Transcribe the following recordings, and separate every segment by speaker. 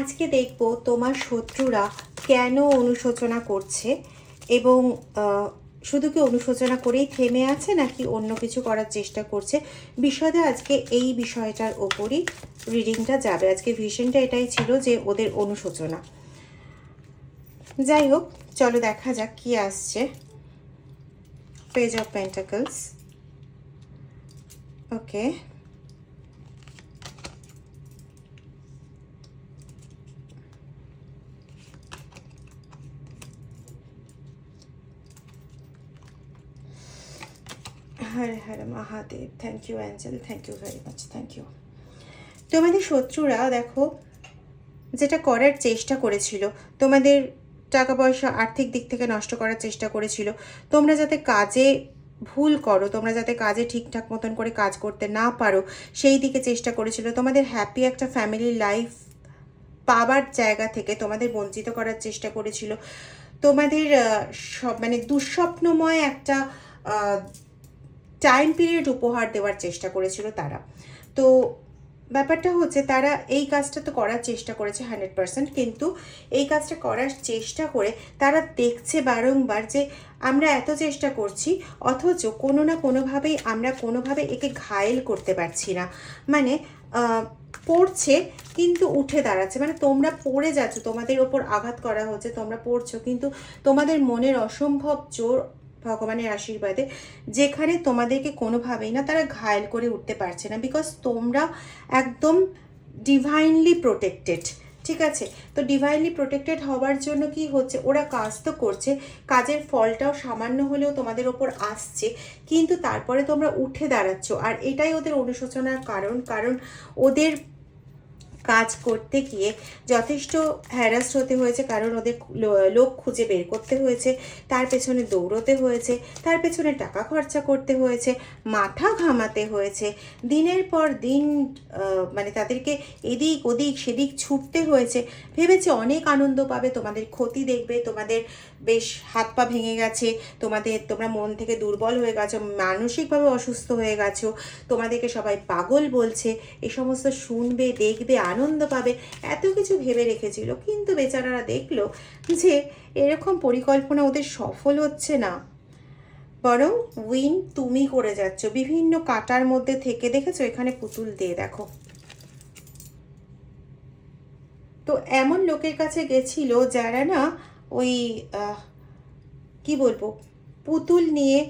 Speaker 1: আজকে দেখব তোমার শত্রুরা কেন অনুশোচনা করছে এবং শুধু কি অনুশোচনা করেই থেমে আছে নাকি অন্য কিছু করার চেষ্টা করছে? বিশদে আজকে এই বিষয়টার ওপরই রিডিংটা যাবে। আজকে ভিশনটা এটাই ছিল যে ওদের অনুশোচনা। যাই হোক, চলো দেখা যাক কি আসছে। Page of pentacles okay Hare Hare Mahadev. Thank you angel thank you very much thank you তোমাদের শত্রুরা, দেখো, যেটা করার চেষ্টা করেছিল, তোমাদের টাকা পয়সা আর্থিক দিক থেকে নষ্ট করার চেষ্টা করেছিল, তোমরা যাতে কাজে ভুল করো, তোমরা যাতে কাজে ঠিকঠাক মতন করে কাজ করতে না পারো, সেই দিকে চেষ্টা করেছিল। তোমাদের হ্যাপি একটা ফ্যামিলি লাইফ পাবার জায়গা থেকে তোমাদের বঞ্চিত করার চেষ্টা করেছিল। তোমাদের সব মানে দুঃস্বপ্নময় একটা টাইম পিরিয়ড উপহার দেওয়ার চেষ্টা করেছিল তারা। তো ব্যাপারটা হচ্ছে তারা এই কাজটা তো করার চেষ্টা করেছে হান্ড্রেড পার্সেন্ট কিন্তু এই কাজটা করার চেষ্টা করে তারা দেখছে বারংবার যে আমরা এত চেষ্টা করছি, অথচ কোনো না কোনোভাবেই আমরা কোনোভাবে একে ঘায়েল করতে পারছি না। মানে পড়ছে কিন্তু উঠে দাঁড়াচ্ছে। মানে তোমরা পড়ে যাচ্ছ, তোমাদের ওপর আঘাত করা হচ্ছে, তোমরা পড়ছো, কিন্তু তোমাদের মনের অসম্ভব জোর ভগবানের আশীর্বাদে, যেখানে তোমাদেরকে কোনোভাবেই না তারা ঘায়েল করে উঠতে পারছে না বিকজ তোমরা একদম ডিভাইনলি প্রোটেক্টেড ঠিক আছে? তো ডিভাইনলি প্রোটেক্টেড হওয়ার জন্য কি হচ্ছে? ওরা কাজ তো করছে, কাজের ফলটাও সামান্য হলেও তোমাদের ওপর আসছে, কিন্তু তারপরে তোমরা উঠে দাঁড়াচ্ছ, আর এটাই ওদের অনুশোচনার কারণ কারণ ওদের কাজ করতে গিয়ে যথেষ্ট হ্যারাস্ট হতে হয়েছে, কারণ ওদের লোক খুঁজে বের করতে হয়েছে, তার পেছনে দৌড়তে হয়েছে, তার পেছনে টাকা খরচা করতে হয়েছে, মাথা ঘামাতে হয়েছে, দিনের পর দিন মানে তাদেরকে এদিক ওদিক সেদিক ছুটতে হয়েছে, ভেবেছে অনেক আনন্দ পাবে, তোমাদের ক্ষতি দেখবে, তোমাদের বেশ হাত পা ভেঙে গেছে, তোমাদের, তোমরা মন থেকে দুর্বল হয়ে গেছো, মানসিকভাবে অসুস্থ হয়ে গেছো, তোমাদেরকে সবাই পাগল বলছে এই সমস্ত শুনবে, দেখবে, আনন্দ পাবে এত কিছু ভেবে রেখেছিল, কিন্তু বেচারারা দেখল যে এরকম পরিকল্পনা ওদের সফল হচ্ছে না। বরং উইন তুমি করে যাচ্ছ, বিভিন্ন কাটার মধ্যে থেকে, দেখেছ? এখানে পুতুল দিয়ে, দেখো। তো এমন লোকের কাছে গেছিল যারা না ওই কি বলব, পুতুল নিয়ে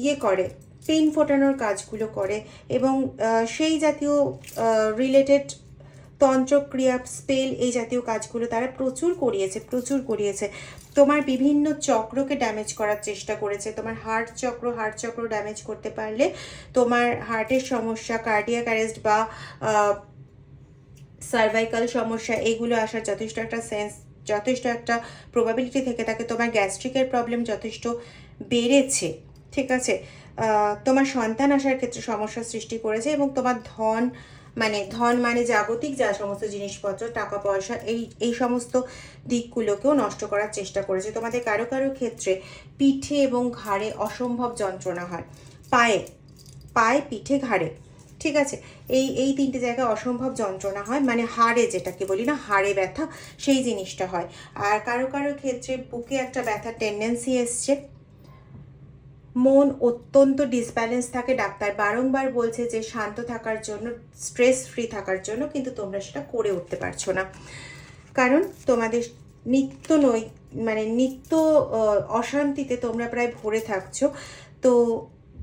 Speaker 1: ইয়ে করে। পেন ফোটানোর কাজগুলো করে এবং সেই জাতীয় রিলেটেড তন্ত্রক্রিয়া স্পেল এই জাতীয় কাজগুলো তারা প্রচুর করিয়েছে প্রচুর করিয়েছে। তোমার বিভিন্ন চক্রকে ড্যামেজ করার চেষ্টা করেছে। তোমার হার্ট চক্র হার্ট চক্র ড্যামেজ করতে পারলে তোমার হার্টের সমস্যা কার্ডিয়াক অ্যারেস্ট বা সার্ভাইকাল সমস্যা, এগুলো আসার যথেষ্ট একটা সেন্স যথেষ্ট একটা প্রবাবিলিটি থেকে থাকে তোমার গ্যাস্ট্রিকের প্রবলেম যথেষ্ট বেড়েছে। ঠিক আছে? তোমার সন্তান আসার ক্ষেত্রে সমস্যার সৃষ্টি করেছে এবং তোমার ধন মানে ধন মানে জাগতিক যা সমস্ত জিনিসপত্র, টাকা, পয়সা, এই এই সমস্ত দিকগুলোকেও নষ্ট করার চেষ্টা করেছে। তোমাদের কারও কারও ক্ষেত্রে পিঠে এবং ঘাড়ে অসম্ভব যন্ত্রণা হয়। পায়ে পায়ে পিঠে, ঘাড়ে, ঠিক আছে? এই এই তিনটে জায়গায় অসম্ভব যন্ত্রণা হয় মানে হাড়ে যেটাকে বলি না, হাড়ে ব্যথা, সেই জিনিসটা হয়। আর কারও কারও ক্ষেত্রে বুকে একটা ব্যথার টেন্ডেন্সি এসছে। মন অত্যন্ত ডিসব্যালেন্স থাকে। ডাক্তার বারংবার বলছে যে, শান্ত থাকার জন্য স্ট্রেস ফ্রি থাকার জন্য কিন্তু তোমরা সেটা করে উঠতে পারছ না। কারণ তোমাদের নিত্য নৈ মানে নিত্য অশান্তিতে তোমরা প্রায় ভরে থাকছো। তো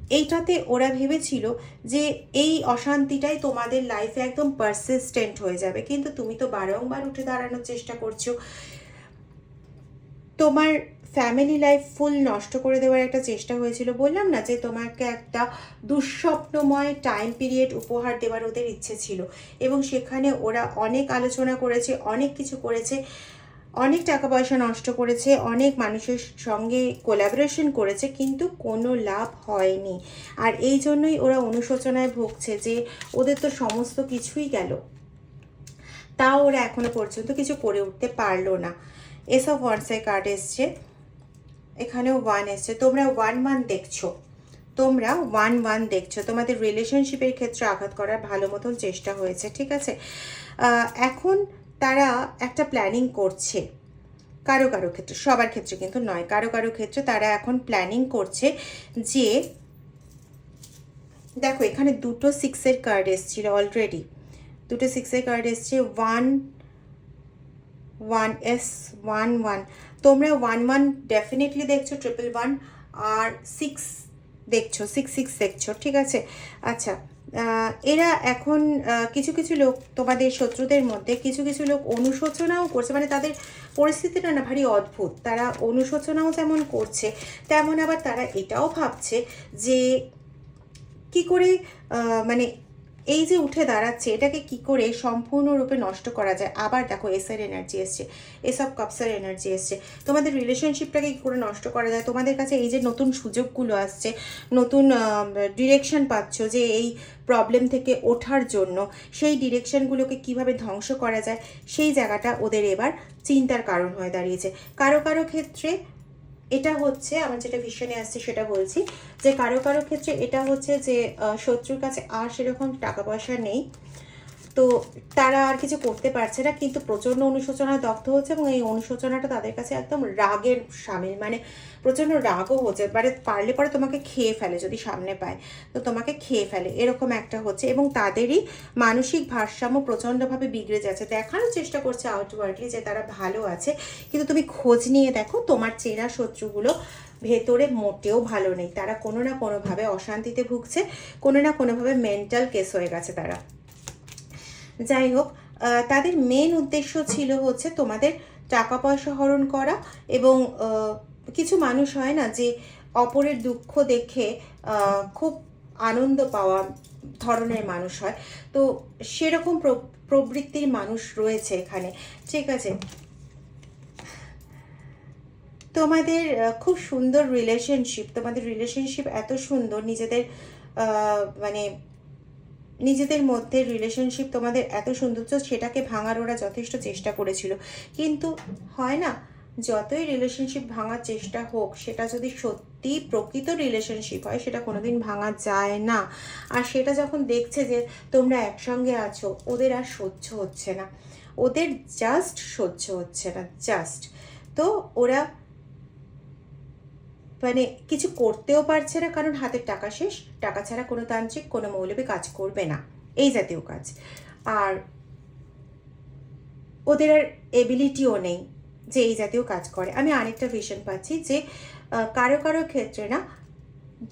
Speaker 1: এইটাতে ওরা ভেবেছিল যে, এই অশান্তিটাই তোমাদের লাইফে একদম পারসিস্টেন্ট হয়ে যাবে। কিন্তু তুমি তো বারংবার উঠে দাঁড়ানোর চেষ্টা করছ। তোমার ফ্যামিলি লাইফ ফুল নষ্ট করে দেওয়ার একটা চেষ্টা হয়েছিল। বললাম না যে তোমাকে একটা দুঃস্বপ্নময় টাইম পিরিয়ড উপহার দেওয়ার ওদের ইচ্ছে ছিল। এবং সেখানে ওরা অনেক আলোচনা করেছে, অনেক কিছু করেছে, অনেক টাকা পয়সা নষ্ট করেছে, অনেক মানুষের সঙ্গে কোলাবোরেশন করেছে, কিন্তু কোনো লাভ হয়নি। আর এই জন্যই ওরা অনুশোচনায় ভুগছে যে ওদের তো সমস্ত কিছুই গেল। তাও ওরা এখনও পর্যন্ত কিছু করে উঠতে পারল না। এসব হোয়াটসঅ্যাপ কার্ড এসছে। এখানেও ওয়ান এসছে। তোমরা ওয়ান ওয়ান দেখছ। তোমরা ওয়ান ওয়ান দেখছ। তোমাদের রিলেশনশিপের ক্ষেত্রে আঘাত করার ভালো মতন চেষ্টা হয়েছে, ঠিক আছে? এখন তারা একটা প্ল্যানিং করছে। কারও কারও ক্ষেত্রে, সবার ক্ষেত্রে কিন্তু নয়। কারও কারও ক্ষেত্রে তারা এখন প্ল্যানিং করছে যে, দেখো, এখানে দুটো সিক্সের কার্ড এসেছিল অলরেডি দুটো সিক্সের কার্ড এসছে। One one S one one তোমরা ওয়ান ওয়ান ডেফিনেটলি দেখছ ট্রিপল ওয়ান আর সিক্স দেখছ সিক্স সিক্স দেখছ, ঠিক আছে? আচ্ছা এরা এখন কিছু কিছু লোক তোমাদের শত্রুদের মধ্যে, কিছু কিছু লোক অনুশোচনাও করছে মানে তাদের পরিস্থিতিটা না ভারী অদ্ভুত। তারা অনুশোচনাও যেমন করছে, তেমন আবার তারা এটাও ভাবছে যে কি করে মানে এই যে উঠে দাঁড়াচ্ছে, এটাকে কি করে সম্পূর্ণরূপে নষ্ট করা যায়? আবার দেখো এসের এনার্জি এসছে এসব কাপসের এনার্জি এসছে। তোমাদের রিলেশনশিপটাকে কি করে নষ্ট করা যায়? তোমাদের কাছে এই যে নতুন সুযোগগুলো আসছে, নতুন ডিরেকশন পাচ্ছ যে এই প্রবলেম থেকে ওঠার জন্য, সেই ডিরেকশনগুলোকে কীভাবে ধ্বংস করা যায়, সেই জায়গাটা ওদের এবার চিন্তার কারণ হয়ে দাঁড়িয়েছে। কারও কারও ক্ষেত্রে এটা হচ্ছে আমার যেটা ভীষণে আসছে সেটা বলছি যে কারও কারও ক্ষেত্রে এটা হচ্ছে যে শত্রুর কাছে আর সেরকম টাকা পয়সা নেই। তো তারা আর কিছু করতে পারছে না, কিন্তু প্রচণ্ড অনুশোচনায় দগ্ধ হচ্ছে এবং এই অনুশোচনাটা তাদের কাছে একদম রাগের সামিল মানে প্রচণ্ড রাগও হচ্ছে। মানে পারলে পরে তোমাকে খেয়ে ফেলে যদি সামনে পায়, তো তোমাকে খেয়ে ফেলে, এরকম একটা হচ্ছে এবং তাদেরই মানসিক ভারসাম্য প্রচণ্ডভাবে বিগড়ে যাচ্ছে। দেখানোর চেষ্টা করছে আউটওয়ার্ডলি যে তারা ভালো আছে, কিন্তু তুমি খোঁজ নিয়ে দেখো তোমার চেনা শত্রুগুলো ভেতরে মোটেও ভালো নেই। তারা কোনো না কোনোভাবে অশান্তিতে ভুগছে, কোনো না কোনোভাবে মেন্টাল কেস হয়ে গেছে তারা। যাই হোক তাদের মেন উদ্দেশ্য ছিল হচ্ছে তোমাদের টাকা পয়সা হরণ করা এবং কিছু মানুষ হয় না যে অপরের দুঃখ দেখে খুব আনন্দ পাওয়া ধরনের মানুষ হয়। তো সেরকম প্র- প্রবৃত্তির মানুষ রয়েছে এখানে। ঠিক আছে? তোমাদের খুব সুন্দর রিলেশনশিপ তোমাদের রিলেশনশিপ এত সুন্দর, নিজেদের মানে নিজেদের মধ্যে রিলেশনশিপ তোমাদের এত সৌন্দর্য সেটাকে ভাঙার ওরা যথেষ্ট চেষ্টা করেছিল। কিন্তু হয় না, যতই রিলেশনশিপ ভাঙার চেষ্টা হোক, সেটা যদি সত্যি প্রকৃত রিলেশনশিপ হয়, সেটা কোনোদিন ভাঙা যায় না। আর সেটা যখন দেখছে যে তোমরা একসঙ্গে আছো, ওদের আর সহ্য হচ্ছে না। ওদের জাস্ট সহ্য হচ্ছে না জাস্ট তো ওরা মানে কিছু করতেও পারছে না, কারণ হাতের টাকা শেষ, টাকা ছাড়া কোনো তান্ত্রিক, কোনো মৌলবী কাজ করবে না। এই জাতীয় কাজ। আর ওদের আর এবিলিটিও নেই যে এই জাতীয় কাজ করে। আমি আরেকটা ভিশন পাচ্ছি যে কারও কারও ক্ষেত্রে না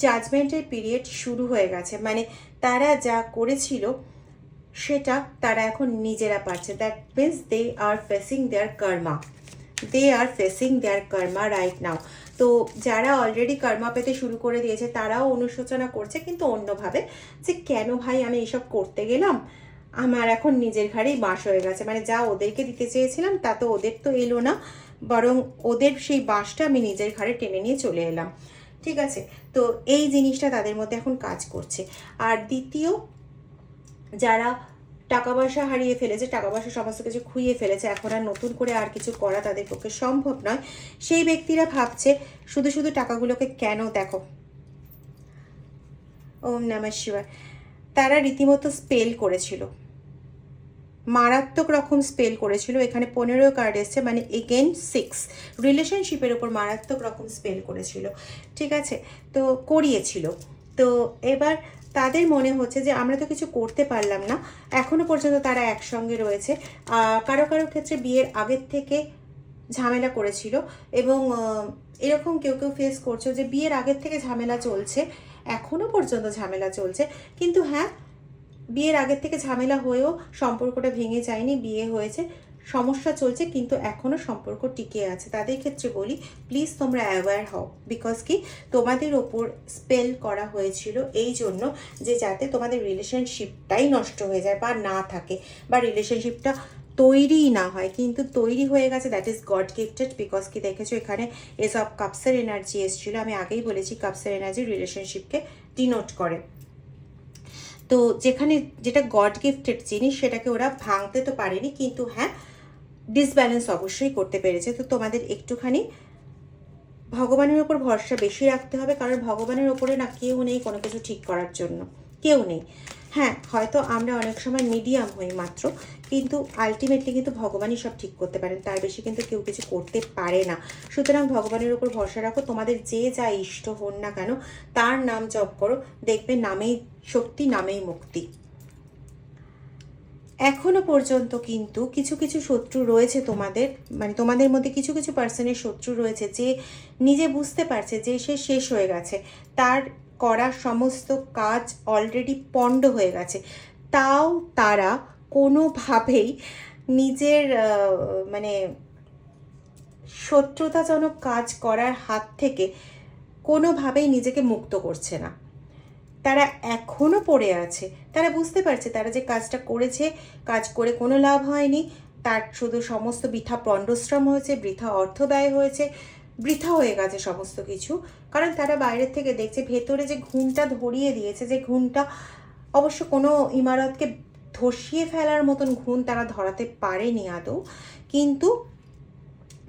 Speaker 1: জাজমেন্টের পিরিয়ড শুরু হয়ে গেছে। মানে তারা যা করেছিল, সেটা তারা এখন নিজেরা পারছে। That means they are facing their karma they are facing their karma right now তো যারা অলরেডি কর্মা পেতে শুরু করে দিয়েছে, তারাও অনুশোচনা করছে, কিন্তু অন্যভাবে যে কেন ভাই আমি এসব করতে গেলাম? আমার এখন নিজের ঘাড়েই বাস হয়ে গেছে। মানে যা ওদেরকে দিতে চেয়েছিলাম, তা তো ওদের তো এলো না। বরং ওদের সেই বাসটা আমি নিজের ঘাড়ে টেনে নিয়ে চলে এলাম। ঠিক আছে? তো এই জিনিসটা তাদের মধ্যে এখন কাজ করছে। আর দ্বিতীয়, যারা টাকা পয়সা হারিয়ে ফেলেছে টাকা পয়সা সমস্ত কিছু খুইয়ে ফেলেছে, এখন আর নতুন করে আর কিছু করা তাদের পক্ষে সম্ভব নয়। সেই ব্যক্তিরা ভাবছে, শুধু শুধু টাকাগুলোকে কেন দেখো? ওম নমঃ শিবায়। তারা রীতিমতো স্পেল করেছিল। মারাত্মক রকম স্পেল করেছিল। এখানে পনেরো কার্ড এসছে মানে এগেন সিক্স রিলেশনশিপের ওপর মারাত্মক রকম স্পেল করেছিল। ঠিক আছে? তো করিয়েছিল। তো এবার তাদের মনে হচ্ছে যে আমরা তো কিছু করতে পারলাম না। এখনও পর্যন্ত তারা একসঙ্গে রয়েছে। কারও কারও ক্ষেত্রে বিয়ের আগের থেকে ঝামেলা করেছিল এবং এরকম কেউ কেউ ফেস করছ যে বিয়ের আগের থেকে ঝামেলা চলছে, এখনও পর্যন্ত ঝামেলা চলছে। কিন্তু হ্যাঁ বিয়ের আগের থেকে ঝামেলা হয়েও সম্পর্কটা ভেঙে যায়নি, বিয়ে হয়েছে। সমস্যা চলছে, কিন্তু এখনও সম্পর্ক টিকে আছে। তাদের ক্ষেত্রে বলি প্লিজ তোমরা অ্যাওয়্যার হও বিকজ কি, তোমাদের ওপর স্পেল করা হয়েছিল এই জন্য যে যাতে তোমাদের রিলেশনশিপটাই নষ্ট হয়ে যায় বা না থাকে বা রিলেশনশিপটা তৈরিই না হয়। কিন্তু তৈরি হয়ে গেছে that is God gifted because কি দেখেছ, এখানে এসব কাপসের এনার্জি এসেছিল। আমি আগেই বলেছি কাপসের এনার্জি রিলেশনশিপকে ডিনোট করে। তো যেখানে যেটা গড গিফটেড জিনিস, সেটাকে ওরা ভাঙতে তো পারেনি, কিন্তু হ্যাঁ ডিসব্যালেন্স অবশ্যই করতে পেরেছে। তো তোমাদের একটুখানি ভগবানের ওপর ভরসা বেশি রাখতে হবে, কারণ ভগবানের ওপরে না কেউ নেই কোনো কিছু ঠিক করার জন্য। কেউ নেই। হ্যাঁ হয়তো আমরা অনেক সময় মিডিয়াম হই মাত্র, কিন্তু আলটিমেটলি কিন্তু ভগবানই সব ঠিক করতে পারেন। তার বেশি কিন্তু কেউ কিছু করতে পারে না। সুতরাং ভগবানের উপর ভরসা রাখো, তোমাদের যে যা ইষ্ট হন না কেন, তার নাম জপ করো। দেখবে নামেই, শক্তি নামেই মুক্তি। এখনও পর্যন্ত কিন্তু কিছু কিছু শত্রু রয়েছে তোমাদের মানে তোমাদের মধ্যে কিছু কিছু পার্সনের শত্রু রয়েছে যে নিজে বুঝতে পারছে যে সে শেষ হয়ে গেছে। তার করা সমস্ত কাজ অলরেডি পণ্ড হয়ে গেছে। তাও তারা কোনোভাবেই নিজের মানে শত্রুতাজনক কাজ করার হাত থেকে কোনোভাবেই নিজেকে মুক্ত করছে না। তারা এখনও পড়ে আছে। তারা বুঝতে পারছে, তারা যে কাজটা করেছে, কাজ করে কোনো লাভ হয়নি। তার শুধু সমস্ত বৃথা পণ্ডশ্রম হয়েছে, বৃথা অর্থ ব্যয় হয়েছে, বৃথা হয়ে গেছে সমস্ত কিছু। কারণ তারা বাইরের থেকে দেখছে, ভেতরে যে ঘুমটা ধরিয়ে দিয়েছে, যে ঘুমটা অবশ্য কোনো ইমারতকে ধসিয়ে ফেলার মতন ঘুম তারা ধরাতে পারেনি আদৌ। কিন্তু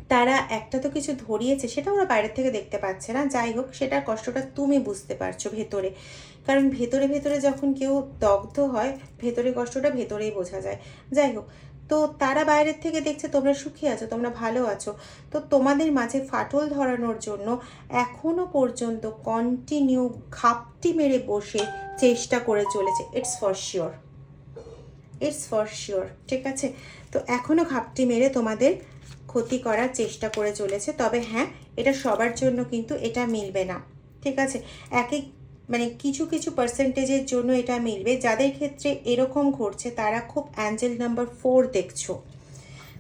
Speaker 1: তারা একটা তো কিছু ধরিয়েছে, সেটা ওরা বাইরের থেকে দেখতে পাচ্ছে না। যাই হোক, সেটার কষ্টটা তুমি বুঝতে পারছ ভেতরে। কারণ ভেতরে ভেতরে যখন কেউ দগ্ধ হয়, ভেতরে কষ্টটা ভেতরেই বোঝা যায়। যাই হোক, তো তারা বাইরের থেকে দেখছে তোমরা সুখী আছো, তোমরা ভালো আছো। তো তোমাদের মাঝে ফাটল ধরানোর জন্য এখনও পর্যন্ত কন্টিনিউ ঘাপটি মেরে বসে চেষ্টা করে চলেছে। It's for sure it's for sure ঠিক আছে? তো এখনও ঘাপটি মেরে তোমাদের ক্ষতি করার চেষ্টা করে চলেছে। তবে হ্যাঁ এটা সবার জন্য কিন্তু এটা মিলবে না, ঠিক আছে? এক এক মানে কিছু কিছু পার্সেন্টেজের জন্য এটা মিলবে। যাদের ক্ষেত্রে এরকম ঘটছে, তারা খুব অ্যাঞ্জেল নাম্বার ফোর দেখছ।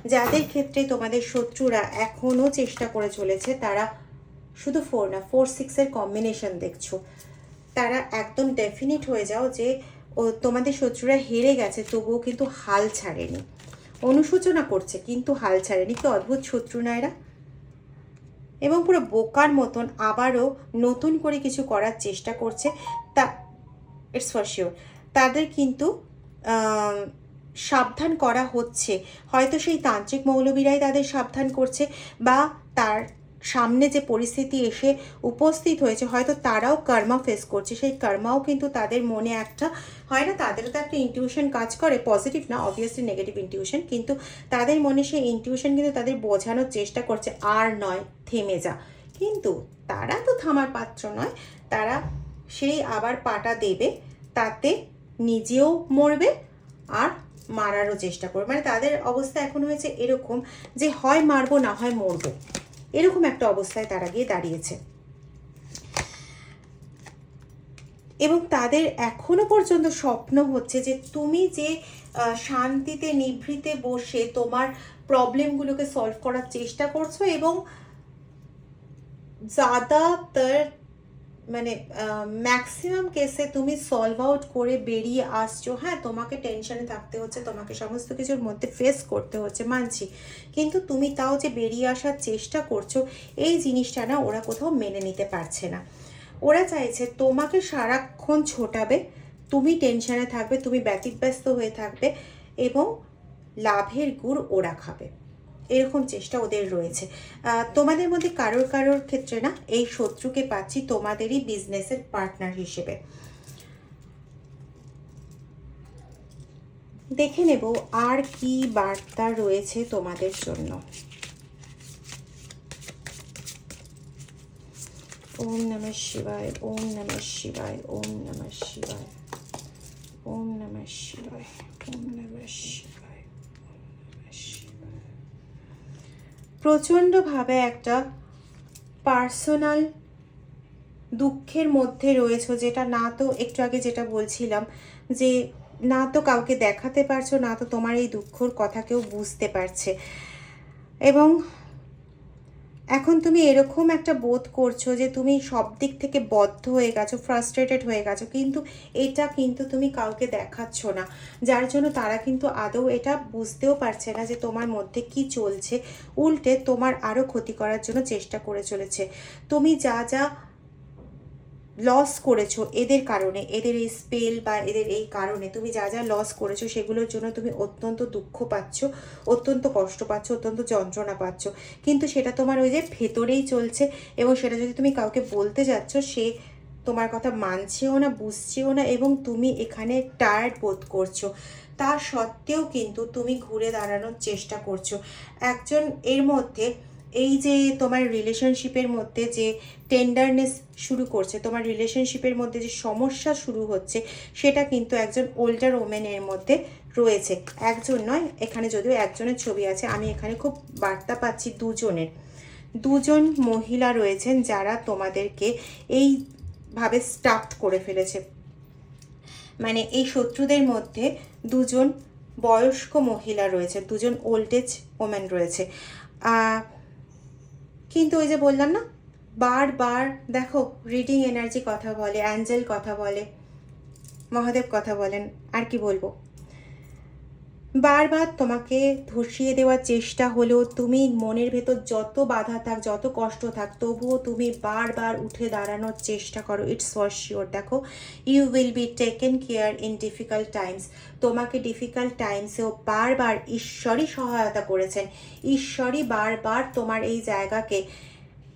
Speaker 1: যাদের ক্ষেত্রে তোমাদের শত্রুরা এখনও চেষ্টা করে চলেছে, তারা শুধু ফোর না ফোর সিক্সের কম্বিনেশন দেখছ। তারা একদম ডেফিনিট হয়ে যাও যে, ও, তোমাদের শত্রুরা হেরে গেছে, তবুও কিন্তু হাল ছাড়েনি। অনুশোচনা করছে, কিন্তু হাল ছাড়েনি। কি অদ্ভুত শত্রু না এরা? এবং পুরো বোকার মতন আবারও নতুন করে কিছু করার চেষ্টা করছে। তা ইটস ফর শিওর তাদের কিন্তু সাবধান করা হচ্ছে। হয়তো সেই তান্ত্রিক মৌলবীরাই তাদের সাবধান করছে বা তার সামনে যে পরিস্থিতি এসে উপস্থিত হয়েছে, হয়তো তারাও কর্মা ফেস করছে। সেই কর্মাও কিন্তু তাদের মনে একটা, হয় না তাদেরও তো একটা ইনটিউশন কাজ করে পজিটিভ না অবভিয়াসলি নেগেটিভ ইনটিউশন কিন্তু তাদের মনে সেই ইনটিউশন কিন্তু তাদের বোঝানোর চেষ্টা করছে, আর নয়, থেমে যা। কিন্তু তারা তো থামার পাত্র নয়, তারা সেই আবার পাটা দেবে, তাতে নিজেও মরবে আর মারারও চেষ্টা করবে। মানে তাদের অবস্থা এখন হয়েছে এরকম যে হয় মারবো না হয় মরবো। এরকম একটা অবস্থায় তারা গিয়ে দাঁড়িয়েছে। এবং তাদের এখনও পর্যন্ত স্বপ্ন হচ্ছে যে তুমি যে শান্তিতে, নিভৃতে বসে তোমার প্রবলেমগুলোকে সলভ করার চেষ্টা করছ এবং জাদাতর মানে ম্যাক্সিমাম কেসে তুমি সলভ আউট করে বেরিয়ে আসছো। হ্যাঁ তোমাকে টেনশনে থাকতে হচ্ছে, তোমাকে সমস্ত কিছুর মধ্যে ফেস করতে হচ্ছে, মানছি। কিন্তু তুমি তাও যে বেরিয়ে আসার চেষ্টা করছ, এই জিনিসটা না ওরা কোথাও মেনে নিতে পারছে না। ওরা চাইছে তোমাকে সারাক্ষণ ছোটাবে, তুমি টেনশনে থাকবে, তুমি ব্যতিব্যস্ত হয়ে থাকবে এবং লাভের গুড় ওরা খাবে। এরকম চেষ্টা ওদের রয়েছে। তোমাদের মধ্যে কারোর কারোর ক্ষেত্রে না, এই শত্রুকে পাচ্ছি তোমাদেরই বিজনেসের পার্টনার হিসেবে। দেখে নেব আর কি বার্তা রয়েছে তোমাদের জন্য। ওম নমঃ শিবায়, ওম নমঃ শিবায়, ওম নমঃ শিবায়, ওম নমঃ শিবায়, ওম নমঃ শিবায় ওম নমঃ শিবায় প্রচণ্ডভাবে একটা পার্সোনাল দুঃখের মধ্যে রয়েছে, যেটা না তো, একটু আগে যেটা বলছিলাম, যে না তো কাউকে দেখাতে পারছ, না তো তোমার এই দুঃখর কথা কেউ বুঝতে পারছে। এবং এখন তুমি এরকম একটা বোধ করছ যে তুমি সব দিক থেকে বদ্ধ হয়ে গেছো ফ্রাস্ট্রেটেড হয়ে গেছো, কিন্তু এটা কিন্তু তুমি কাউকে দেখাচ্ছ না। যার জন্য তারা কিন্তু আদৌ এটা বুঝতেও পারছে না যে তোমার মধ্যে কি চলছে। উল্টে তোমার আরও ক্ষতি করার জন্য চেষ্টা করে চলেছে। তুমি যা যা লস করেছ, এদের কারণে, এদের এই স্পেল বা এদের এই কারণে তুমি যা যা লস করেছ সেগুলোর জন্য তুমি অত্যন্ত দুঃখ পাচ্ছ, অত্যন্ত কষ্ট পাচ্ছ, অত্যন্ত যন্ত্রণা পাচ্ছ। কিন্তু সেটা তোমার ওই যে ভেতরেই চলছে এবং সেটা যদি তুমি কাউকে বলতে যাচ্ছ, সে তোমার কথা মানছেও না, বুঝছেও না এবং তুমি এখানে টায়ার্ড বোধ করছ। তা সত্ত্বেও কিন্তু তুমি ঘুরে দাঁড়ানোর চেষ্টা করছ। একজন এর মধ্যে এই যে তোমার রিলেশনশিপের মধ্যে যে টেন্ডারনেস শুরু করছে, তোমার রিলেশনশিপের মধ্যে যে সমস্যা শুরু হচ্ছে, সেটা কিন্তু একজন ওল্ডার ওমেনের মধ্যে রয়েছে। একজন নয়, এখানে যদিও একজনের ছবি আছে, আমি এখানে খুব বার্তা পাচ্ছি দুজনের। দুজন মহিলা রয়েছেন যারা তোমাদেরকে এইভাবে স্টাফ করে ফেলেছে। মানে এই শত্রুদের মধ্যে দুজন বয়স্ক মহিলা রয়েছে, দুজন ওল্ড এজ ওম্যান রয়েছে কিন্তু ওই যে বললাম না বারবার দেখো রিডিং এনার্জি কথা বলে অ্যাঞ্জেল কথা বলে, মহাদেব কথা বলেন, আর কি বলব? বারবার তোমাকে ধসিয়ে দেওয়ার চেষ্টা হলেও তুমি মনের ভেতর যত বাধা থাক, যত কষ্ট থাক, তবুও তুমি বারবার উঠে দাঁড়ানোর চেষ্টা করো। ইটস ফর শিওর দেখো you will be taken care in difficult times তোমাকে ডিফিকাল্ট টাইমসেও বারবার ঈশ্বরই সহায়তা করেছেন। ঈশ্বরই বারবার তোমার এই জায়গাকে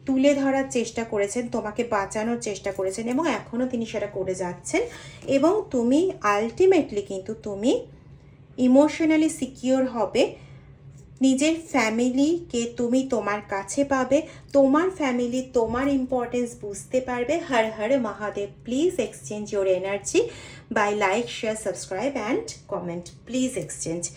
Speaker 1: তুলে ধরার চেষ্টা করেছেন, তোমাকে বাঁচানোর চেষ্টা করেছেন এবং এখনও তিনি সেটা করে যাচ্ছেন। এবং তুমি আলটিমেটলি কিন্তু তুমি ইমোশনালি সিকিওর হবে। নিজের ফ্যামিলিকে তুমি তোমার কাছে পাবে। তোমার ফ্যামিলি তোমার ইম্পর্টেন্স বুঝতে পারবে। Har Har Mahadev please exchange your energy by like share subscribe and comment please exchange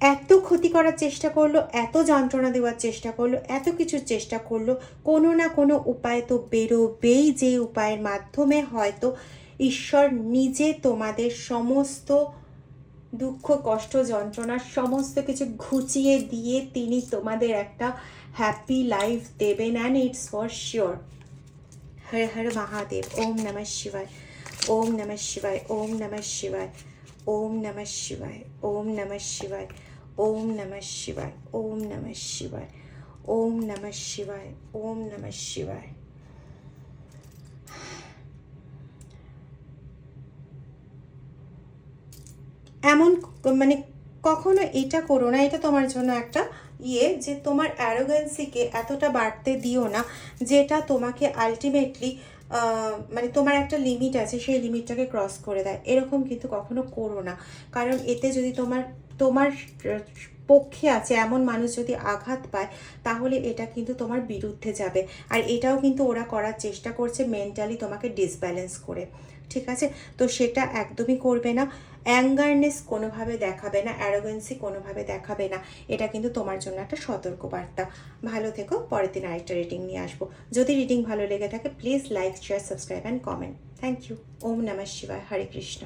Speaker 1: এত ক্ষতি করার চেষ্টা করল, এত যন্ত্রণা দেওয়ার চেষ্টা করল, এত কিছুর চেষ্টা করল। কোনো না কোনো উপায় তো বেরোবেই যে উপায়ের মাধ্যমে হয়তো ঈশ্বর নিজে তোমাদের সমস্ত দুঃখ, কষ্ট যন্ত্রণার সমস্ত কিছু ঘুচিয়ে দিয়ে তিনি তোমাদের একটা হ্যাপি লাইফ দেবেন and it's for sure Hare Hare Mahadev, ওম নমঃ শিবায়, ওম নমঃ শিবায়, ওম নমঃ শিবায়, ওম নমঃ শিবায়, ওম নমঃ শিবায়, ওম নমঃ শিবায়, ওম নমঃ শিবায়, ওম নমঃ শিবায়, ওম নমঃ শিবায়। এমন মানে কখনো এটা করো না, এটা তোমার জন্য একটা ইয়ে যে তোমার অ্যারোগেন্সিকে এতটা বাড়তে দিও না, যেটা তোমাকে আলটিমেটলি মানে তোমার একটা লিমিট আছে, সেই লিমিটটাকে ক্রস করে দেয়। এরকম কিন্তু কখনো করো না। কারণ এতে যদি তোমার তোমার পক্ষে আছে এমন মানুষ যদি আঘাত পায়, তাহলে এটা কিন্তু তোমার বিরুদ্ধে যাবে। আর এটাও কিন্তু ওরা করার চেষ্টা করছে মেন্টালি তোমাকে ডিসব্যালেন্স করে। ঠিক আছে? তো সেটা একদমই করবে না। অ্যাঙ্গারনেস কোনোভাবে দেখাবে না, অ্যারোগেন্সি কোনোভাবে দেখাবে না, এটা কিন্তু তোমার জন্য একটা সতর্কবার্তা। ভালো থেকো, পরের দিন আরেকটা রেটিং নিয়ে আসব। যদি রিডিং ভালো লেগে থাকে please like share subscribe and comment thank you ওম নমঃ শিবায়, হরে কৃষ্ণ।